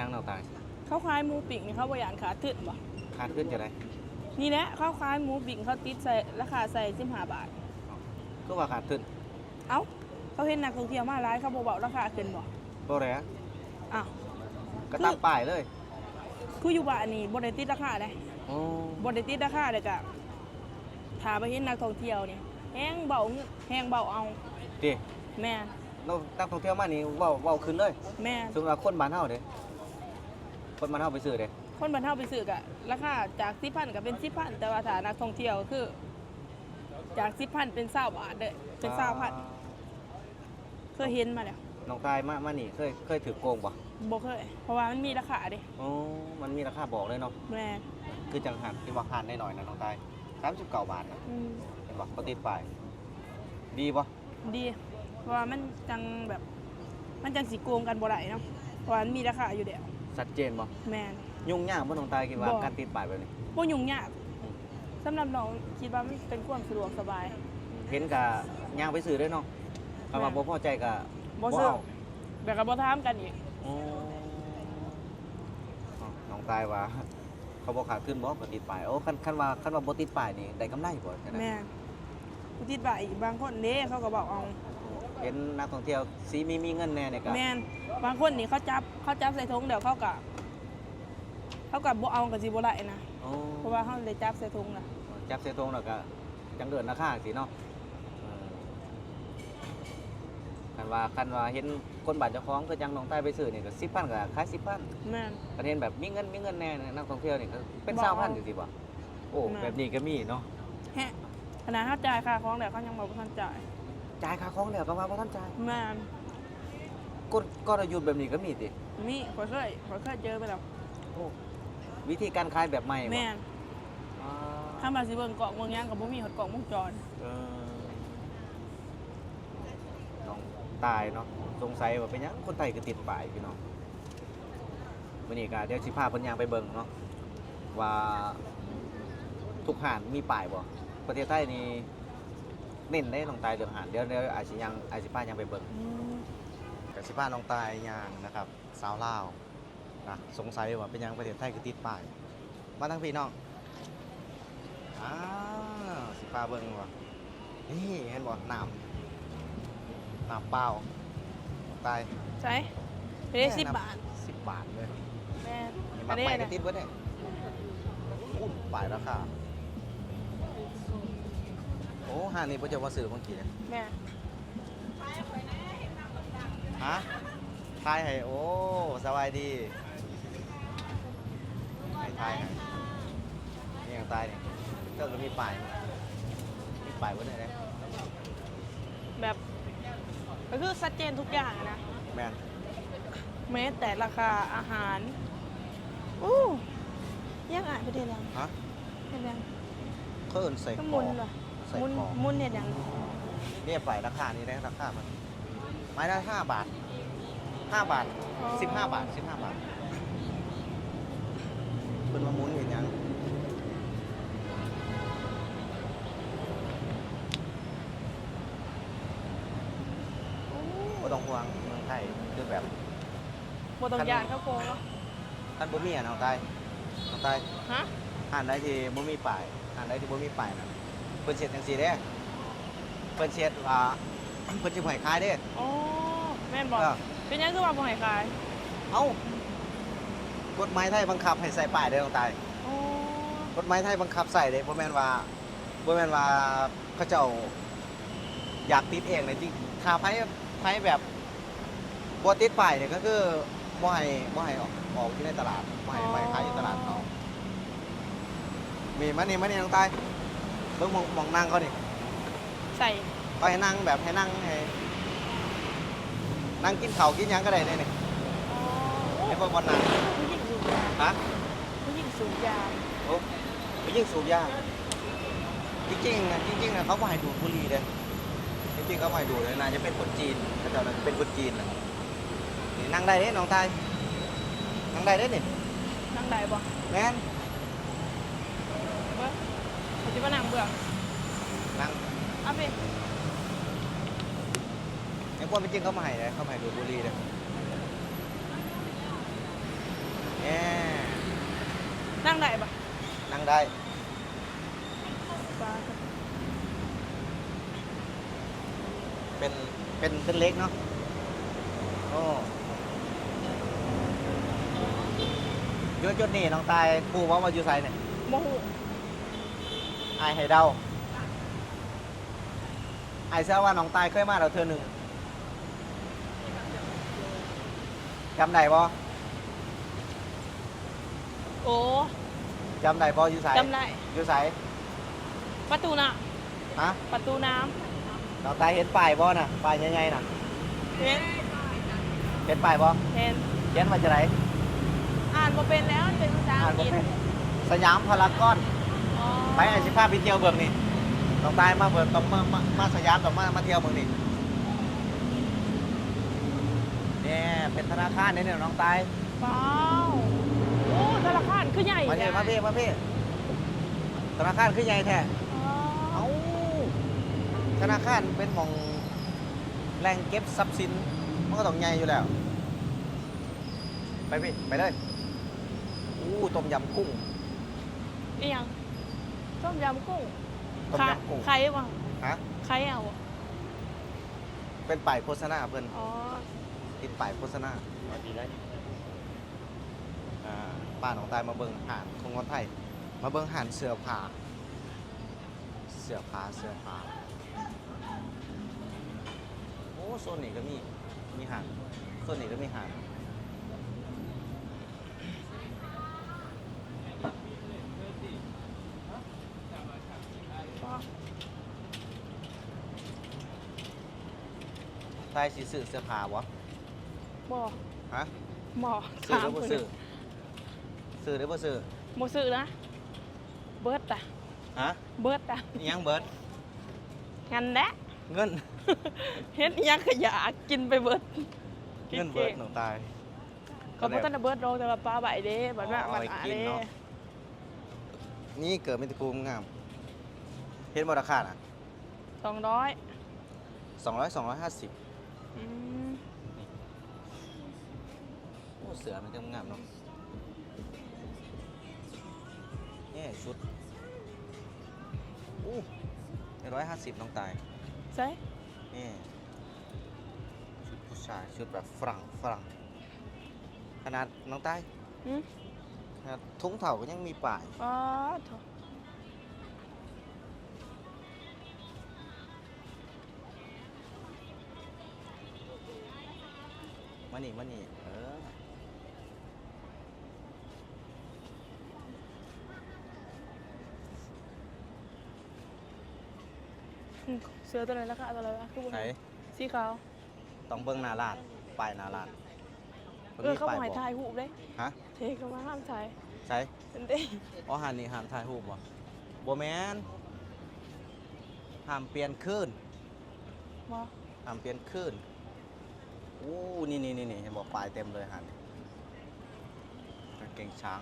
ยังน้องตายเขาขายหมูปิ่งนี่เขาบริยานขาดทึนบ่ขาดขึ้นจะได้นี่แหละเขาขายหมูปิ่งเขาติดใส่ราคาใส่สิบห้าบาท ก็ว่าขาดขึ้นเอ้าเขาเห็นนักท่องเที่ยวมาหลายเขาบอกบอกราคาขึ้นบ่บ่แล้อ้าวก็ตั้งป้ายเลยคืออยู่บ้านนี่บ่ได้ติดราคาเลยโอ้บ่ได้ติดราคาเลยกะถ้าไปเห็นนักท่องเที่ยวนี่แห้งเบาเงินแห้งเบาเอาดิแม่เราตั้งท่องเที่ยวมานี่เว้าเว้าขึ้นเลย แม่สมมุติว่าคนบ้านเฮาเด้ คนบ้านเฮาไปซื้อเด้คนบรรเทาไปซื้อกะราคาจากสิพันก็เป็นสิพันแต่ว่าถ้านักท่องเที่ยวก็คือ จากสิพันเป็นเศร้าบาทเด้อเป็นเศร้าพันเคยเห็นมาแล้วน้องตายมามานี่เคยเคยถือโกงบ่บ่เคยเพราะว่ามันมีราคาเด้โอ้มันมีราคาบอกเลยเนาะแม่คือจังหันที่ว่าหันได้หน่อยนะน้องตาย39บาทนะอืมเห็นบ่เขาติดป้ายดีบ่ดีเพราะว่ามันจังแบบ มันจังสิโกงกันบ่ได้เนาะเพราะว่ามันมีราคาอยู่แล้ว ชัดเจนบ่แม่นยุ่งยากบ่น้องตายคิดว่าบ่ การติดป้ายแบบนี้บ่ยุ่งยากสำหรับน้องคิดว่ามันเป็นความสะดวกสบาย เห็นกับย่างไปซื้อด้วยเนาะคำว่าบ่พอใจกับบ่ซื้อแบบก็บ่ถามกันอีกน้องตายว่า เขาบอกขาดขึ้นบ่บ่ติดป้ายโอ้คันคันว่าคันว่าบ่ติดป้ายนี่ได้กำไรบ่จังได๋แม่นผู้ติดบ่ายอีกบางคนเด้เขาก็บอกเอา เห็นนักท่องเที่ยวสีมีมีเงินแน่เนี่ยก็แม่นบางคนนี่เขาจับเขาจับใส่ถุงเดี๋ยวเขาก็เขาก็บ่เอาก็สิบ่ได้นะโอ้เพราะว่าเขาได้จับใส่ถุงน่ะจับเสยตรงแล้วก็จังเดินราคาสิเนาะเออคันว่าคันว่าเห็นคนบ้านเจ้าของก็จังน้องตายไปซื้อนี่ก็10,000ก็ขาย10,000แม่น ประเทศแบบมีเงินมีเงินแน่เนี่ยนักท่องเที่ยวนี่ก็เป็นบ่สาวเอาพันจังซี่บ่โอ้ น่ะ แบบนี้ก็มีเนาะ แฮะขนาดเขาจ่ายค่าของแล้วเขายังบ่ทันจ่าย จ่ายค่าของแล้วก็ว่าบ่ทันจ่ายแม่นกฎกลยุทธ์แบบนี้ก็มีติมีข่อยเคยข่อยเคยเจอไปแล้วโอ้วิธีการขายแบบใหม่บ่แม่นอ่าถ้ามาสิเบิ่งกล่องเบิ่งหยังก็บ่มีฮอดกล่องวงจรเออน้องตายเนาะสงสัยว่าเป็นหยังคนไทยก็ติดป้ายพี่น้องวันนี้ก็เดี๋ยวสิพาเพิ่นย่างไปเบิ่งเนาะว่าทุกห้านมีป้ายบ่ประเทศไทยนี่ เน้นได้น้องตายเรื่องห้านเดี๋ยวเดี๋ยวอาจสิยังอาจสิพายังไปเบิ่งอืมกับสิพาน้องตายยางนะครับสาวลาวนะสงสัยว่าเป็นหยังประเทศไทยก็ติดป้ายมาทั้งพี่น้องอ้าวสิพาเบิ่งว่ะนี่เห็นบ่น้ำน้ำเปล่าน้องตายใช่ไปได้10บบาทสิบบาทเลยแม่นนี่มาได้ใหม่ก็นะติดเบิดเนี่ยอู้ป้ายราคา ห้างนี้พ่อเจ้าว่าซื้อเมื่อกี้เนี่ยแม่นฮะทายให้โอ้สบายดีให้ทายให้นี่ยังตายเนี่ยเจ้าก็มีป้ายมีป้ายไว้ไหนเนี่ยแบบก็คือชัดเจนทุกอย่างอะนะแมนแม้แต่ราคาอาหารอู้ยังอ่านไปได้ยังฮะเห็นยังเขาเอินใส่ก็คมุอนว่ะ ใส่มุนคอมุนเนี่ยยังเนี่ยไปราคานี้ได้ราคามันไม้ละห้าบาทห้าบาทสิบห้าบาทสิบห้าบาทเป็นมาหมุนเห็นยังก็ต้องห่วงเมืองไทยคือแบบบต้องยานเข้าโกงเนาะท่านบ่มีอะน้องตายน้องตายฮะอ่านได้ที่บ่มีป้ายอ่านได้ที่บ่มีป้ายนะ เพิ่นเช็ดจังซี่เด้เพิ่นเช็ดว่าเพิ่นสิให้ขายเด้อ๋อแม่นบอกเออเป็นยังคือว่าบ่ให้ขายเอ้ากฎหมายไทยบังคับให้ใส่ป้ายเด้อน้องตายอ๋อกฎหมายไทยบังคับใส่เด้บ่แม่นว่าบ่แม่นว่าเขาเจ้าอยากติดเองเลยจริงถ้าไผไผแบบบ่ติดป้ายเนี่ยก็คือบ่ให้บ่ให้ออกออกอยู่ในตลาดบ่ให้บ่ให้ขายอยู่ตลาดเขามีมานี่มานี่น้องตาย เบิ่งหมองหมองนั่งเขานี่ใส่ เอาให้นั่งแบบให้นั่งให้นั่งกินข้าวกินหยังก็ได้เนี่ยนี่อ๋อให้พวกบอลนั่งผู้หญิงสูบยาฮะผู้หญิงสูบยาโอ้ไปยิ่งสูบยาจริงๆนะจริงๆนะเขาไม่ให้ดูดบุหรี่เลยจริงๆเขาไม่ให้ดูดเลยน่าจะเป็นคนจีนเขาเจ้าน่าจะเป็นคนจีนนะนี่นั่งได้เด้น้องตายนั่งได้เด้นี่นั่งได้บ่แม่นเบิ่ง เขาสิมานั่งเบื่อนั่งเอาไปในความเป็นจริงเขาไม่ให้เลยเขาไม่ให้ดูดบุหรี่เลยได้ปะนั่งได้ปลาเป็นเป็นเป็นเล็กเนาะโอ้ยศยศนี่น้องตายครูว่ามาอยู่ไซเนี่ยโมโหไอายให้เดาไอายเชื่อว่าน้องตายเคยมาเราเธอหนึ่งจำได้บ่โอ้จำได้บ่อยู่ไซจำได้อยู่ไซประตูน้ฮะำประตูน้น้องตายเห็นป้ายบ่น่ะป้ายใหญ่ๆน่ะำเห็นเห็นป้ายบ่เห็นเขียนมาจะไหนอ่านมาเป็นแล้วมันเป็นภาษาอ่าอันงบ่กฤษเป็นสยามพารากอนอ๋อ ไปไอสิพาไปเที่ยวเบิ่งนี่น้องตายมาเบิ่งต้องมามามาสยามต้องมามาเที่ยวเบิ่งนี่เนี่ยเป็นธนาคารเนี่ยเนี่ยน้องตายว้าวโอ้ธนาคารคือใหญ่มาเที่ยวมาเที่ยวมาเที่ยวธนาคารคือใหญ่แท้อ๋อเอ้าธนาคารเป็นหมองแหล่งเก็บทรัพย์สินมันก็ต้องใหญ่อยู่แล้ว ไปพี่ไปเลยอู้ต้มยำกุ้งนี่ยัง ต้มยำกุ้งต้มค่ะยำกุ้ง ใครวะฮะ ใครเอาอะเป็นป้ายโฆษณาเพิ่นอ๋อติดป้ายโฆษณาอ่าป้าหนองตายมาเบิ่งหานของคนไทย มาเบิ่งหานเสื้อผ้าเสื้อผ้าเสื้อผ้าโอ้โซนนี้ก็มี มีหานโซนนี้ก็มีหาน ตายสิซื้อเสื้อผ้าวะบ่ฮะบ่ซื้อถาหมรือบ่คนซื้อซื้อหรือบ่ซื้อบ่ซื้อนะ เบิร์ดอะฮะเบิร์ดอะอิหยังเบิดงันแหละ เงิน เฮ็ดอิหยังขยะกินไปเบิร์ดเงินเบิดหนูตาย ก็บ่ทันได้เบิร์ดโลแต่ว่าปลาใบเด้บัดว่าเอามันไว้อ่ากินเด้เนาะ นี่เกิดเป็นตะกูงามเห็นบ่ราคาน่ะสองร้อย200 250 อืมโอ้เสือมันจะงามเนาะนี่ชุดอู้150น้องตายใช่นี่ชุดผู้ชายชุดแบบฝรั่งฝรั่งขนาดน้องใต้อืมขนาดทุงเถ่าก็ยังมีป่ายอ๋อ โถมานี่มานี่เอออืมเสือตัวไหนราคาตัวไหนวะคือบ่ไหนสีขาวต้องเบิ้งหนาลาดป้ายหนาลาดเออเขาบอกป้ให้ยถ่ายรูปเด้ฮะเทเขามาห้ามถ่ายใช่เป็นเด้อ๋อหันนี่ห้ามถ่ายรูปบ่บ่แมนห้ามเปลี่ยนคลื่นบ่ห้ามเปลี่ยนคลื่น อู้นี่นี่นี่นี่เห็นบอกป้ายเต็มเลยหันกางเกงช้าง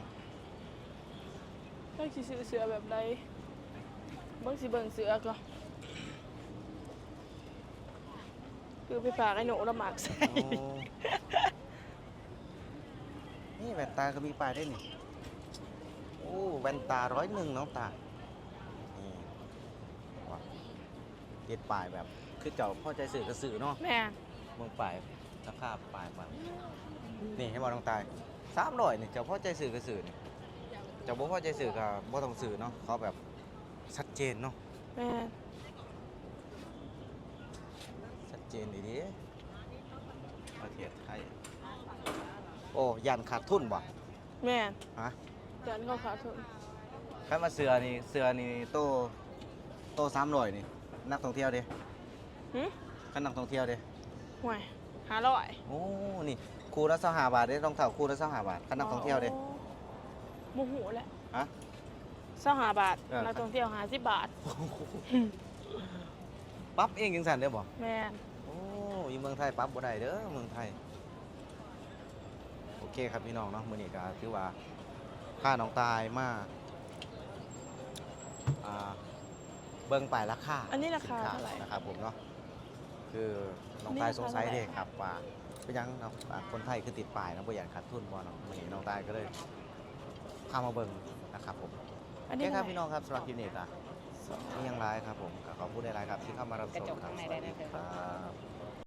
เบิ่งสิซื้อเสือแบบใดเบิ่งสิเบิ่งเสือก็คือไปฝากไอ้หนูละหมากใส่โอ้นี่แว่นตาก็มีป้ายได้วยนี่โอ้แว่นตาร้อยหนึ่งน้องตานี่ว้าวติดป้ายแบบคือเจ้าพ่อใจสื่อกับสื่อเนาะแม่เมืองปลาย ราคาปลายมานี่ให้บอกต้องตายสามร้อยนี่เจ้าพ่อใจสื่อกับสื่อนี่เจ้าบ่พ่อใจสื่อกับบ่ต้องสื่อเนาะเขาแบบชัดเจนเนาะแม่ชัดเจนดีดีประเทศไทยโอ้ยันขาดทุนบ่แม่ฮะจันเขาขาดทุนใครมาเสือนี่เสือนี่โตโตสามร้อยนี่นักท่องเที่ยวเด้หึคันนักท่องเที่ยวเด้ห่วย หาร้อยโอ้นี่คู่ละ25บาทเด้รองเท้าคู่ละ25บาทคันนักท่องเที่ยวเด้โมโหแหละฮะสองหาบาทเออ นักท่องเที่ยวหาสิบบาท ปรั๊บเองจังซั่นเด้อบ่แม่นโอ้ยเมืองไทยปรั๊บบ่ได้เด้อเมืองไทย โอเคครับพี่น้องเนาะมื้อนี้ก็ถือว่าค่าน้องตายมาอ่าเบิ่งป้ายราคาอันนี้ราคาสินค้เท่าไหร่ นะครับผมเนาะ คือน้องอันนี้ตายราคาสงสัยเท่าไหร่เด้ครับว่าเป็นหยังเนาะอ่าคนไทยคือติดป้ายเนาะบ่อยากขาดทุนบ่เนาะมื้อนี้น้องตายก็เลยพามาเบิ่งนะครับผมอันโอนี้เคครับเท่าไหพี่น้องครับสำหรับคลิปนี้ก็นี่ยังไลฟ์ครับผมก็ขอพูดได้ไลฟ์ครับที่เข้ามารับชมครับสวัสดีครับ